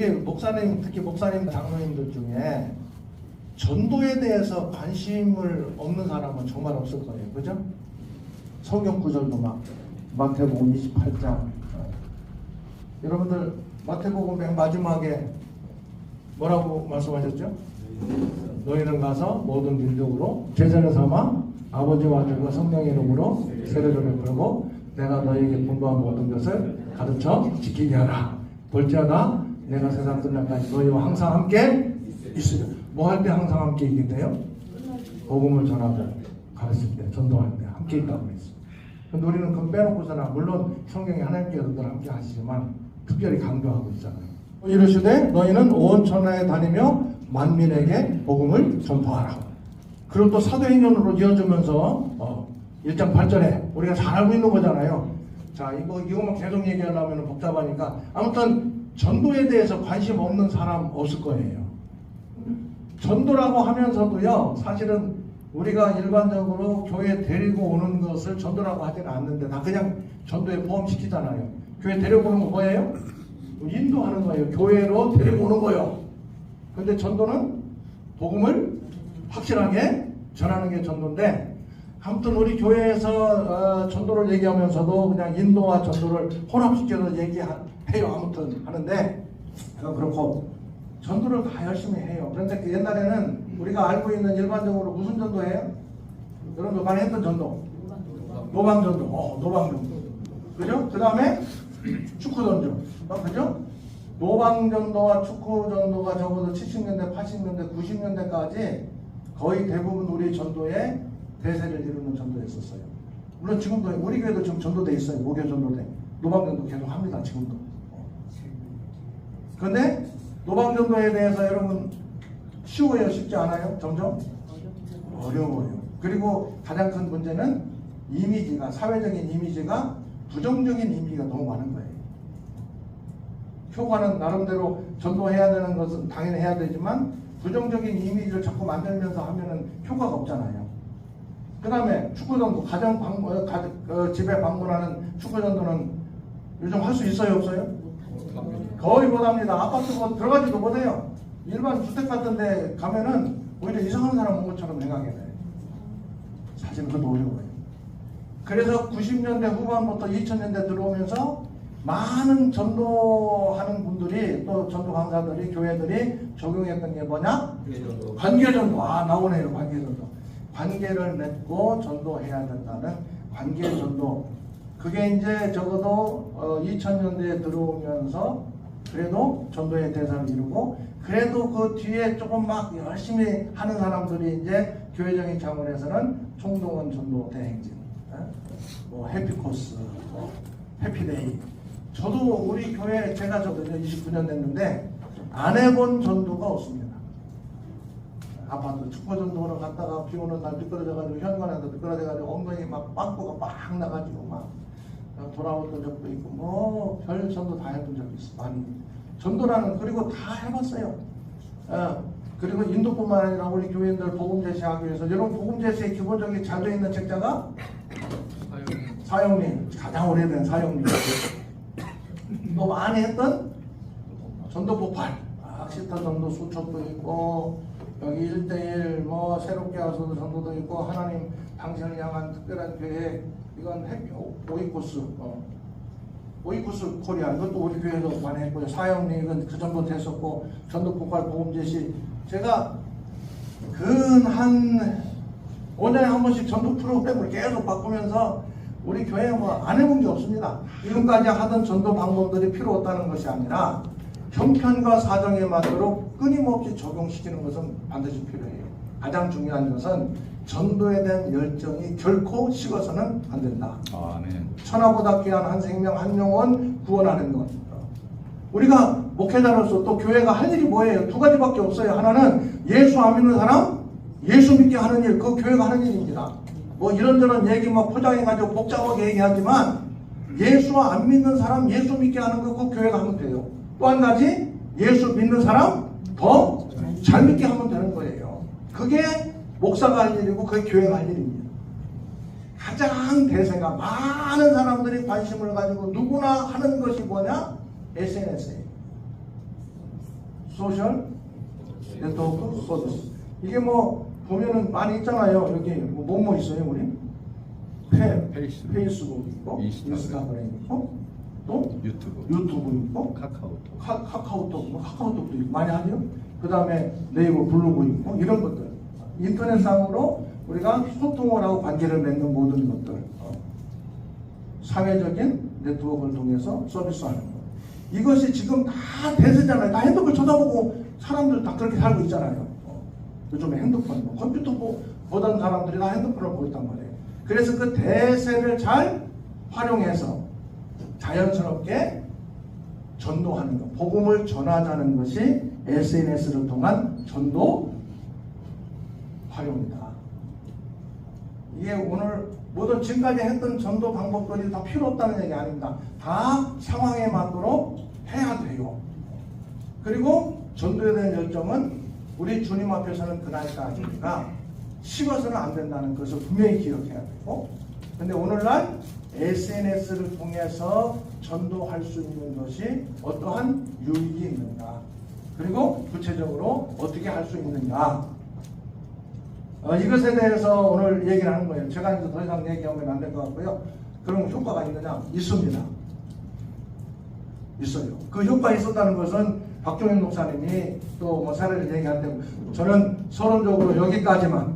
이 목사님 특히 목사님 장로님들 중에 전도에 대해서 관심을 없는 사람은 정말 없을 거예요. 그죠? 성경 구절도 막 마태복음 28장 어. 여러분들 마태복음 맨 마지막에 뭐라고 말씀하셨죠? 너희는 가서 모든 민족으로 제자를 삼아 아버지와 아들과 성령의 이름으로 세례를 베풀고 내가 너희에게 분부한 모든 것을 가르쳐 지키게 하라. 볼지어다 내가 세상 끝날까지 너희와 항상 함께 있으려. 뭐 할 때 항상 함께 있긴데요? 복음을 전하고 가르칠 때, 전도할 때 함께 있다고 그랬어요. 근데 우리는 그건 빼놓고서나 물론 성경에 하나님께서 늘 함께 하시지만 특별히 강조하고 있잖아요. 이르시되 너희는 온 천하에 다니며 만민에게 복음을 전파하라. 그리고 또 사도행전으로 이어지면서 어, 1장 8절에 우리가 잘 알고 있는 거잖아요. 자 이거 이거만 계속 얘기하려면 복잡하니까 아무튼 전도에 대해서 관심 없는 사람 없을 거예요. 전도라고 하면서도요 사실은 우리가 일반적으로 교회 데리고 오는 것을 전도라고 하지는 않는데 다 그냥 전도에 포함시키잖아요. 교회 데리고 오는 거 뭐예요? 인도하는 거예요. 교회로 데리고 오는 거예요. 근데 전도는 복음을 확실하게 전하는 게 전도인데 아무튼 우리 교회에서 어, 전도를 얘기하면서도 그냥 인도와 전도를 혼합시켜서 얘기 해요. 아무튼 하는데 그렇고 전도를 다 열심히 해요. 그런데 그 옛날에는 우리가 알고 있는 일반적으로 무슨 전도해요? 여러분들 많이 했던 전도. 노방 전도. 어, 노방 전도. 그죠? 그 다음에 축구 전도. 어, 그죠? 노방 전도와 축구 전도가 적어도 70년대, 80년대, 90년대까지 거의 대부분 우리 전도에 대세를 이루는 전도였었어요. 물론 지금도 우리 교회도 지금 전도돼 있어요. 목요 전도대. 노방 전도 계속 합니다. 지금도. 그런데 노방전도에 대해서 여러분 쉬워요? 쉽지 않아요? 점점 어려워요. 그리고 가장 큰 문제는 이미지가 사회적인 이미지가 부정적인 이미지가 너무 많은 거예요. 효과는 나름대로 전도해야 되는 것은 당연히 해야 되지만 부정적인 이미지를 자꾸 만들면서 하면은 효과가 없잖아요. 그 다음에 축구전도 가정 방문, 어, 가, 어, 집에 방문하는 축구전도는 요즘 할 수 있어요 없어요? 거의 못합니다. 아파트 뭐 들어가지도 못해요. 일반 주택 같은 데 가면은 오히려 이상한 사람 온 것처럼 생각해 돼요. 사실은 그것도 어려워요. 그래서 90년대 후반부터 2000년대 들어오면서 많은 전도하는 분들이 또 전도 강사들이 교회들이 적용했던 게 뭐냐? 관계전도. 아 나오네요 관계전도. 관계를 맺고 전도해야 된다는 관계전도. 그게 이제 적어도 어, 2000년대에 들어오면서 그래도 전도의 대상을 이루고 그래도 그 뒤에 조금 막 열심히 하는 사람들이 이제 교회적인 차원에서는 총동원 전도 대행진, 어? 뭐 해피코스, 뭐 해피데이. 저도 우리 교회 제가 저도 29년 됐는데 안 해본 전도가 없습니다. 아파트 축구 전도를 갔다가 비 오는 날 미끄러져가지고 현관에서 미끄러져가지고 엉덩이 막 빵꾸가 막 나가지고 막 돌아왔던 적도 있고 뭐 별 전도 다 해본 적이 있어. 많이 전도라는 그리고 다 해봤어요. 어, 그리고 인도뿐만 아니라 우리 교인들 복음 제시하기 위해서 여러분 복음 제시의 기본적인 잘 되어 있는 책자가 사형님 가장 오래된 사형님 또 많이 했던 전도 폭발. 악시타 전도 수첩도 있고 여기 1대1 뭐 새롭게 와서도 전도도 있고 하나님 당신을 향한 특별한 계획 이건 핵 오이코스 어. 오이코스 코리아 이것도 우리 교회도 많이 했고요 사형님 이건 그 정도 됐었고 전도 폭발 보험 제시 제가 근한 5년에 한 번씩 전도 프로그램을 계속 바꾸면서 우리 교회에 뭐안 해본 게 없습니다. 지금까지 하던 전도 방법들이 필요 없다는 것이 아니라 형편과 사정에 맞도록 끊임없이 적용시키는 것은 반드시 필요해요. 가장 중요한 것은 전도에 대한 열정이 결코 식어서는 안 된다. 아멘. 천하보다 귀한 한 생명 한 영혼 구원하는 것. 우리가 목회자로서 또 교회가 할 일이 뭐예요? 두 가지밖에 없어요. 하나는 예수 안 믿는 사람, 예수 믿게 하는 일, 그 교회가 하는 일입니다. 뭐 이런저런 얘기 막 포장해가지고 복잡하게 얘기하지만 예수 안 믿는 사람 예수 믿게 하는 거 그 교회가 하면 돼요. 또 한 가지 예수 믿는 사람 더 잘 믿게 하면 되는 거예요. 그게 목사가 할 일이고 그게 교회가 할 일입니다. 가장 대세가 많은 사람들이 관심을 가지고 누구나 하는 것이 뭐냐? SNS예요. 소셜 네트워크 서비스. 이게 뭐 보면은 많이 있잖아요. 여기 뭐 뭐 뭐 있어요, 우리? 페, 페이스북. 페이스북 있고, 인스타그램. 인스타그램 있고, 또 유튜브, 유튜브 있고, 카카오톡. 카, 카카오톡, 뭐 카카오톡도 있고 많이 하죠. 그 다음에 네이버 블로그 있고 이런 것들 인터넷상으로 우리가 소통을 하고 관계를 맺는 모든 것들 어, 사회적인 네트워크를 통해서 서비스하는 것. 이것이 지금 다 대세잖아요. 다 핸드폰 쳐다보고 사람들 다 그렇게 살고 있잖아요. 어, 요즘에 핸드폰, 뭐 컴퓨터 보, 보던 사람들이 다 핸드폰을 보고 있단 말이에요. 그래서 그 대세를 잘 활용해서 자연스럽게 전도하는 것, 복음을 전하자는 것이 SNS를 통한 전도 활용이다. 이게 오늘 모든 지금까지 했던 전도 방법들이 다 필요 없다는 얘기 아닙니다. 다 상황에 맞도록 해야 돼요. 그리고 전도에 대한 열정은 우리 주님 앞에서는 그날까지니까 식어서는 안 된다는 것을 분명히 기억해야 되고 근데 오늘날 SNS를 통해서 전도할 수 있는 것이 어떠한 유익이 있는가 그리고 구체적으로 어떻게 할 수 있느냐 어, 이것에 대해서 오늘 얘기를 하는 거예요. 제가 이제 더 이상 얘기하면 안 될 것 같고요. 그럼 효과가 있느냐? 있습니다. 있어요. 그 효과 있었다는 것은 박종현 목사님이 또 뭐 사례를 얘기할 때 저는 서론적으로 여기까지만